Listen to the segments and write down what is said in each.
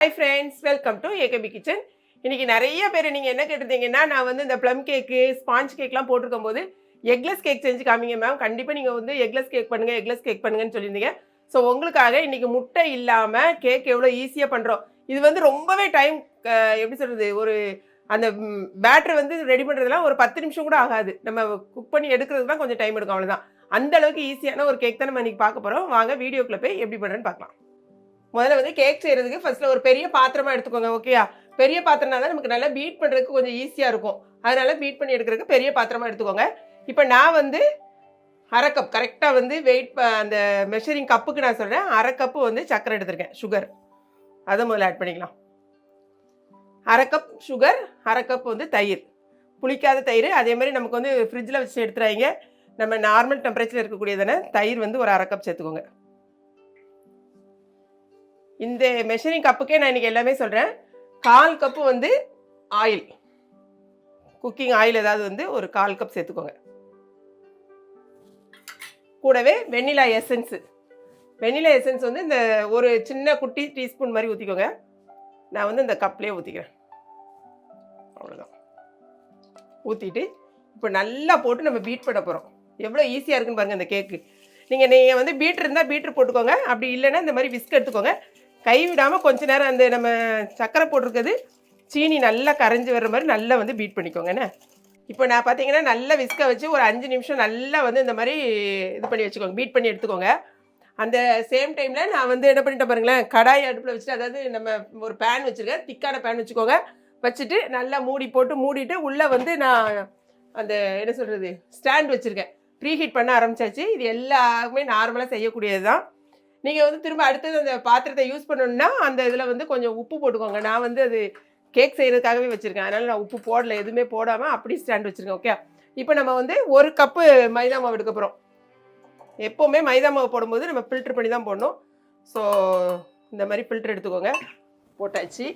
Hi friends welcome to ஏகபி kitchen இன்றைக்கி நிறைய பேர் நீங்கள் என்ன கேட்டிருந்தீங்கன்னா நான் வந்து இந்த ப்ளம் கேக்கு ஸ்பாஞ்ச் கேக்லாம் போட்டிருக்கும் போது எக்லெஸ் கேக் செஞ்சு காமிங்க மேம் கண்டிப்பாக நீங்கள் வந்து எக்லெஸ் கேக் பண்ணுங்கள் எக்லெஸ் கேக் பண்ணுங்கன்னு சொல்லியிருந்தீங்க. ஸோ உங்களுக்காக இன்றைக்கி முட்டை இல்லாமல் கேக் எவ்வளோ ஈஸியாக பண்ணுறோம் இது வந்து ரொம்பவே டைம் எப்படி சொல்கிறது ஒரு அந்த பேட்டர் வந்து ரெடி பண்ணுறதுலாம் ஒரு பத்து நிமிஷம் கூட ஆகாது. நம்ம குக் பண்ணி எடுக்கிறது தான் கொஞ்சம் டைம் எடுக்கும் அவ்வளோதான் அந்த அளவுக்கு ஈஸியான ஒரு கேக் தான் நம்ம இன்றைக்கி பார்க்க போகிறோம் வாங்க வீடியோக்குள்ளே போய் எப்படி பண்ணுறேன்னு பார்க்கலாம். முதல்ல வந்து கேக் செய்யறதுக்கு ஃபர்ஸ்ட்ல ஒரு பெரிய பாத்திரமா எடுத்துக்கோங்க ஓகேயா பெரிய பாத்திரம்னா தான் நமக்கு நல்லா பீட் பண்றதுக்கு கொஞ்சம் ஈஸியா இருக்கும். அதனால பீட் பண்ணி எடுக்கிறதுக்கு பெரிய பாத்திரமா எடுத்துக்கோங்க. இப்போ நான் வந்து அரை கப் கரெக்டாக வந்து வெயிட் அந்த மெஷரிங் கப்புக்கு நான் சொல்கிறேன் அரை கப்பு வந்து சர்க்கரை எடுத்திருக்கேன் சுகர் அதை முதல்ல ஆட் பண்ணிக்கலாம். அரை கப் சுகர் அரை கப் வந்து தயிர். புளிக்காத தயிர் அதே மாதிரி நமக்கு வந்து ஃப்ரிட்ஜில் வச்சு எடுத்துறாங்க நம்ம நார்மல் டெம்பரேச்சர் இருக்கக்கூடியதானே தயிர் வந்து ஒரு அரை கப் சேர்த்துக்கோங்க. இந்த மெஷரிங் கப்புக்கே நான் இன்றைக்கி எல்லாமே சொல்கிறேன் கால் கப்பு வந்து ஆயில் குக்கிங் ஆயில் ஏதாவது வந்து ஒரு கால் கப் சேர்த்துக்கோங்க. கூடவே வெண்ணிலா எசன்ஸு வெண்ணிலா எசன்ஸ் வந்து இந்த ஒரு சின்ன குட்டி டீஸ்பூன் மாதிரி ஊற்றிக்கோங்க நான் வந்து இந்த கப்லேயே ஊற்றிக்கிறேன் அவ்வளோதான் ஊற்றிட்டு இப்போ நல்லா போட்டு நம்ம பீட் பண்ண போகிறோம் எவ்வளோ ஈஸியாக இருக்குன்னு பாருங்கள் இந்த கேக்கு நீங்கள் நீங்கள் வந்து பீட்ரு இருந்தால் பீட்ரு போட்டுக்கோங்க. அப்படி இல்லைன்னா இந்த மாதிரி விஸ்க் எடுத்துக்கோங்க. கைவிடாமல் கொஞ்ச நேரம் அந்த நம்ம சக்கரை போட்டிருக்கிறது சீனி நல்லா கரைஞ்சி வர்ற மாதிரி நல்லா வந்து பீட் பண்ணிக்கோங்க என்ன? இப்போ நான் பார்த்தீங்கன்னா நல்லா விஸ்க வச்சு ஒரு அஞ்சு நிமிஷம் நல்லா வந்து இந்த மாதிரி இது பண்ணி வச்சுக்கோங்க பீட் பண்ணி எடுத்துக்கோங்க. அந்த சேம் டைமில் நான் வந்து என்ன பண்ணிட்டேன் பாருங்களேன் கடாய் அடுப்பில் வச்சுட்டு அதாவது நம்ம ஒரு பேன் வச்சுருக்கேன் திக்கான பேன் வச்சுக்கோங்க. வச்சுட்டு நல்லா மூடி போட்டு மூடிட்டு உள்ளே வந்து நான் அந்த என்ன சொல்கிறது ஸ்டாண்ட் வச்சுருக்கேன். ப்ரீ ஹீட் பண்ண ஆரம்பிச்சாச்சு. இது எல்லாருமே நார்மலாக செய்யக்கூடியது தான் நீங்கள் வந்து திரும்ப அடுத்தது அந்த பாத்திரத்தை யூஸ் பண்ணணும்னா அந்த இதில் வந்து கொஞ்சம் உப்பு போட்டுக்கோங்க. நான் வந்து அது கேக் செய்கிறதுக்காகவே வச்சுருக்கேன். அதனால் நான் உப்பு போடல எதுவுமே போடாமல் அப்படி ஸ்டாண்ட் வச்சுருக்கேன் ஓகே இப்போ நம்ம வந்து ஒரு கப்பு மைதா மாவு எடுக்க போகிறோம் எப்போவுமே மைதா மாவு போடும்போது நம்ம ஃபில்ட்ரு பண்ணி தான் போடணும். ஸோ இந்த மாதிரி ஃபில்ட்ரு எடுத்துக்கோங்க. போட்டாச்சு.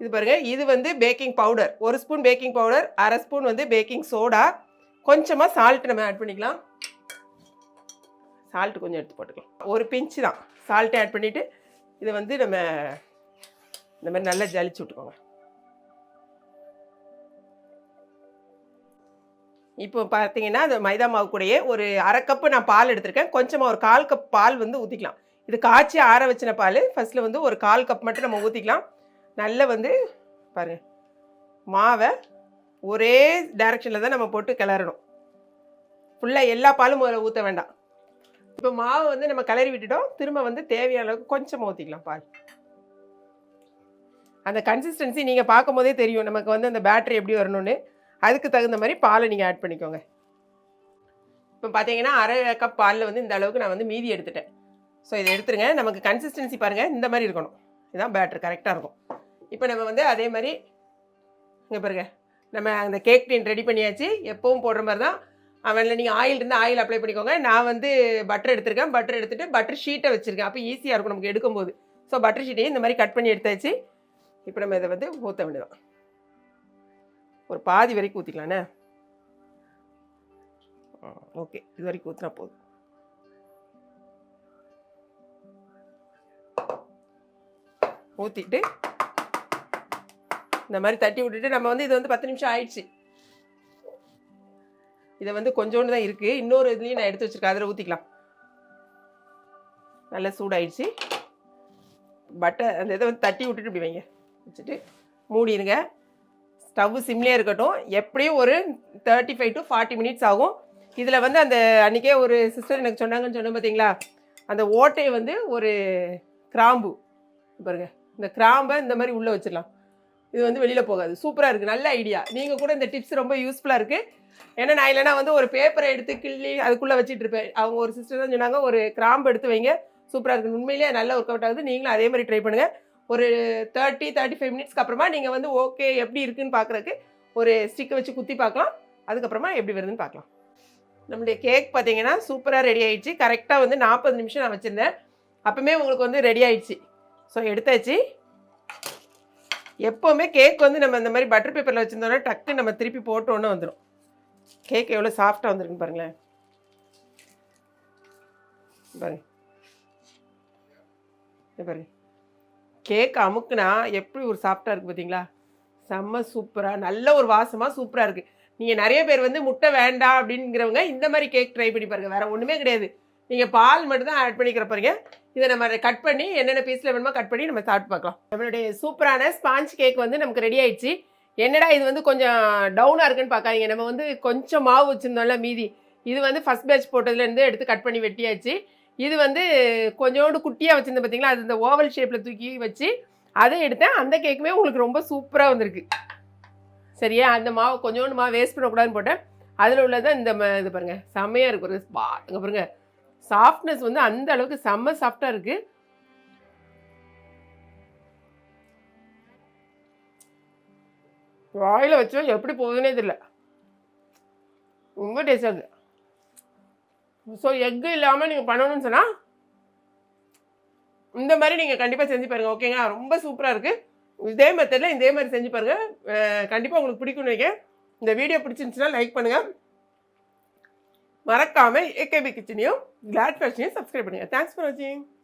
இது பாருங்கள் இது வந்து பேக்கிங் பவுடர் ஒரு ஸ்பூன் பேக்கிங் பவுடர் அரை ஸ்பூன் வந்து பேக்கிங் சோடா கொஞ்சமாக சால்ட் நம்ம ஆட் பண்ணிக்கலாம். சால்ட் கொஞ்சம் எடுத்து போட்டுக்கலாம். ஒரு பிஞ்சு தான். சால்ட்டை ஆட் பண்ணிவிட்டு இதை வந்து நம்ம இந்த மாதிரி நல்லா ஜலிச்சு விட்டுக்கோங்க. இப்போ பார்த்தீங்கன்னா அந்த மைதா மாவு கூடயே ஒரு அரை கப்பு நான் பால் எடுத்திருக்கேன். கொஞ்சமாக ஒரு கால் கப் பால் வந்து ஊற்றிக்கலாம் இது காய்ச்சி ஆற வச்சின பால் ஃபஸ்ட்டில் வந்து ஒரு கால் கப் மட்டும் நம்ம ஊற்றிக்கலாம் நல்லா வந்து பாருங்கள் மாவை ஒரே டைரக்ஷனில் தான் நம்ம போட்டு கிளறணும். ஃபுல்லாக எல்லா பாலும் முதல்ல ஊற்ற வேண்டாம். இப்போ மாவு வந்து நம்ம கிளறி விட்டுட்டோம். திரும்ப வந்து தேவையான அளவுக்கு கொஞ்சம் ஊற்றிக்கலாம் பால் அந்த கன்சிஸ்டன்சி நீங்கள் பார்க்கும் போதே தெரியும். நமக்கு வந்து அந்த பேட்டரி எப்படி வரணும்னு. அதுக்கு தகுந்த மாதிரி பாலை நீங்கள் ஆட் பண்ணிக்கோங்க. இப்போ பார்த்தீங்கன்னா அரை கப் பாலில் வந்து இந்த அளவுக்கு நான் வந்து மீதி எடுத்துட்டேன். ஸோ இதை எடுத்துருங்க. நமக்கு கன்சிஸ்டன்சி பாருங்கள் இந்த மாதிரி இருக்கணும். இதுதான் பேட்டர் கரெக்டாக இருக்கும். இப்போ நம்ம வந்து அதே மாதிரி இங்கே பாருங்க. நம்ம அந்த கேக் டீன் ரெடி பண்ணியாச்சு. எப்பவும் போடுற மாதிரி தான் அவனில் நீங்கள் ஆயில் இருந்தால் ஆயில் அப்ளை பண்ணிக்கோங்க. நான் வந்து பட்டர் எடுத்திருக்கேன். பட்டர் எடுத்துகிட்டு பட்டர் ஷீட்டை வச்சுருக்கேன். அப்போ ஈஸியாக இருக்கும் நமக்கு எடுக்கும்போது. ஸோ பட்டர் ஷீட்டையும் இந்த மாதிரி கட் பண்ணி எடுத்தாச்சு. இப்போ நம்ம இதை வந்து ஊற்ற வேண்டியதான் ஒரு பாதி வரைக்கும் ஊற்றிக்கலாண்ணே ஓகே இது வரைக்கும் ஊற்றினா போதும். ஊற்றிட்டு இந்த மாதிரி தட்டி விட்டுட்டு நம்ம வந்து இது வந்து பத்து நிமிஷம் ஆயிடுச்சு. இதை வந்து கொஞ்சோண்டு தான் இருக்குது இன்னொரு இதுலேயும் நான் எடுத்து வச்சுருக்கேன். அதில் ஊற்றிக்கலாம் நல்லா சூடாயிடுச்சு. பட்டர் அந்த இதை வந்து தட்டி விட்டுட்டு இப்படி வைங்க. வச்சுட்டு மூடிடுங்க. ஸ்டவ் சிம்லேயே இருக்கட்டும். எப்படியும் ஒரு thirty five to forty minutes ஆகும். இதில் வந்து அந்த அன்றைக்கே ஒரு சிஸ்டர் எனக்கு சொன்னாங்கன்னு சொன்னேன் பார்த்தீங்களா அந்த ஓட்டையை வந்து ஒரு கிராம்பு. பாருங்க. இந்த கிராம்பை இந்த மாதிரி உள்ளே வச்சிடலாம். இது வந்து வெளியில் போகாது. சூப்பராக இருக்குது நல்ல ஐடியா நீங்கள் கூட இந்த டிப்ஸ் ரொம்ப யூஸ்ஃபுல்லாக இருக்குது ஏன்னா நான் இல்லைனா வந்து ஒரு பேப்பரை எடுத்து கிள்ளி அதுக்குள்ளே வச்சுட்டு இருப்பேன். அவங்க ஒரு சிஸ்டர் தான் சொன்னாங்க ஒரு கிராம்பு எடுத்து வைங்க. சூப்பராக இருக்குது உண்மையிலேயே நல்ல ஒர்க் அவுட் ஆகுது. நீங்களும் அதே மாதிரி ட்ரை பண்ணுங்கள் ஒரு தேர்ட்டி தேர்ட்டி ஃபைவ் மினிட்ஸ்க்கு அப்புறமா நீங்கள் வந்து ஓகே எப்படி இருக்குன்னு பார்க்குறக்கு ஒரு ஸ்டிக்கை வச்சு குத்தி பார்க்கலாம். அதுக்கப்புறமா எப்படி வருதுன்னு பார்க்கலாம். நம்மளுடைய கேக் பார்த்தீங்கன்னா சூப்பராக ரெடி ஆகிடுச்சு கரெக்டாக வந்து நாற்பது நிமிஷம் நான் வச்சுருந்தேன். அப்போமே உங்களுக்கு வந்து ரெடி ஆகிடுச்சு ஸோ எடுத்தாச்சு. எப்போவுமே கேக் வந்து நம்ம இந்த மாதிரி பட்டர் பேப்பரில் வச்சுருந்தோன்னா டக்கு நம்ம திருப்பி போட்டோன்னே வந்துடும் கேக் எவ்வளோ சாஃப்டாக வந்துருக்குன்னு பாருங்களேன். பாருங்க. பாருங்க. கேக் அமுக்குனா எப்படி ஒரு சாஃப்டாக இருக்குது பார்த்தீங்களா செம்ம சூப்பராக நல்ல ஒரு வாசமாக சூப்பராக இருக்குது நீங்கள் நிறைய பேர் வந்து முட்டை வேண்டாம் அப்படிங்கிறவங்க இந்த மாதிரி கேக் ட்ரை பண்ணி பாருங்கள் வேறு ஒன்றுமே கிடையாது. நீங்கள் பால் மட்டும் தான் ஆட் பண்ணிக்கிற பாருங்க. இதை நம்ம கட் பண்ணி என்னென்ன பீஸில் வேணுமோ கட் பண்ணி நம்ம சாப்பிட்டு பார்க்கலாம். நம்மளுடைய சூப்பரான ஸ்பாஞ்ச் கேக் வந்து நமக்கு ரெடி ஆயிடுச்சு. என்னடா இது வந்து கொஞ்சம் டவுனாக இருக்குன்னு பார்க்காதீங்க. நம்ம வந்து கொஞ்சம் மாவு வச்சுருந்தோம்ல மீதி. இது வந்து ஃபஸ்ட் பேட்ச் போட்டதுலேருந்து எடுத்து கட் பண்ணி வெட்டியாச்சு. இது வந்து கொஞ்சோண்டு குட்டியாக வச்சுருந்தேன் பார்த்தீங்களா அது இந்த ஓவல் ஷேப்பில் தூக்கி வச்சு அதை எடுத்தேன். அந்த கேக்குமே உங்களுக்கு ரொம்ப சூப்பராக வந்திருக்கு. சரியா? அந்த மாவு கொஞ்சோண்டு மாவு வேஸ்ட் பண்ணக்கூடாதுன்னு போட்டேன். அதில் உள்ளதான் இந்த ம- இது பாருங்கள் செம்மையாக இருக்கு பாருங்க பாருங்கள் பாருங்க. சாஃப்ட்னஸ் வந்து அந்த அளவுக்கு செம்ம சாஃப்டாக இருக்குது வாயில் வச்சா எப்படி போகுதுன்னே தெரியல. ரொம்ப டேஸ்டாக இருக்குது ஸோ எக்கு இல்லாமல் நீங்கள் பண்ணணும்னு சொன்னால் இந்த மாதிரி நீங்கள் கண்டிப்பாக செஞ்சு பாருங்கள் ஓகேங்களா ரொம்ப சூப்பராக இருக்குது இதே மெத்தடில் இதே மாதிரி செஞ்சு பாருங்கள் கண்டிப்பாக உங்களுக்கு பிடிக்கும்னு நினைக்கிறேன். இந்த வீடியோ பிடிச்சிருந்துச்சுன்னா லைக் பண்ணுங்கள் மறக்காமல் ஏகேபி கிச்சனையும் கிளாட் ஃபேஷனையும் சப்ஸ்கிரைப் பண்ணுங்கள் தேங்க்ஸ் ஃபார் வாட்சிங்